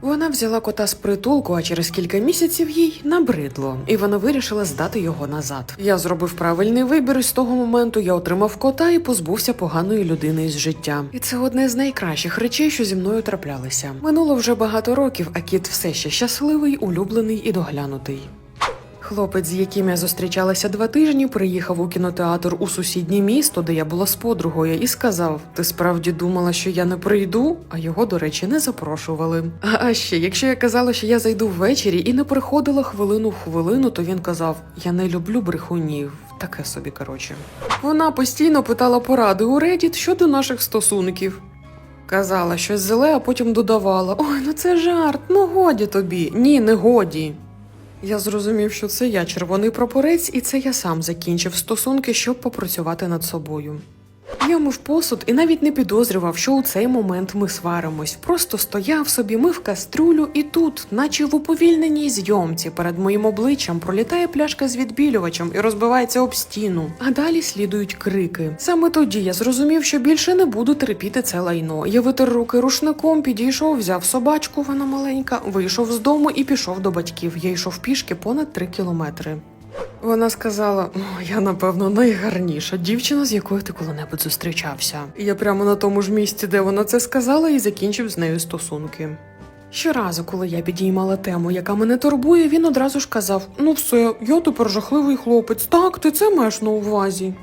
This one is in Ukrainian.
Вона взяла кота з притулку, а через кілька місяців їй набридло, і вона вирішила здати його назад. Я зробив правильний вибір, і з того моменту я отримав кота і позбувся поганої людини із життя. І це одне з найкращих речей, що зі мною траплялися. Минуло вже багато років, а кіт все ще щасливий, улюблений і доглянутий. Хлопець, з яким я зустрічалася два тижні, приїхав у кінотеатр у сусіднє місто, де я була з подругою, і сказав: Ти справді думала, що я не прийду? А його, до речі, не запрошували. А, ще, якщо я казала, що я зайду ввечері і не приходила хвилину в хвилину, то він казав: Я не люблю брехунів. Таке собі, коротше. Вона постійно питала поради у Reddit щодо наших стосунків. Казала щось зле, а потім додавала: Ой, ну це жарт, ну годі тобі. Ні, не годі. Я зрозумів, що це я червоний прапорець, і це я сам закінчив стосунки, щоб попрацювати над собою. Я мив посуд і навіть не підозрював, що у цей момент ми сваримось. Просто стояв собі, мив кастрюлю, і тут, наче в уповільненій зйомці, перед моїм обличчям пролітає пляшка з відбілювачем і розбивається об стіну. А далі слідують крики. Саме тоді я зрозумів, що більше не буду терпіти це лайно. Я витер руки рушником, підійшов, взяв собачку, вона маленька, вийшов з дому і пішов до батьків. Я йшов пішки понад три кілометри. Вона сказала: «О, я напевно найгарніша дівчина, з якою ти коли-небудь зустрічався. І я прямо на тому ж місці, де вона це сказала, і закінчив з нею стосунки. Щоразу, коли я підіймала тему, яка мене турбує, він одразу ж казав: Ну все, я тепер жахливий хлопець. Так, ти це маєш на увазі.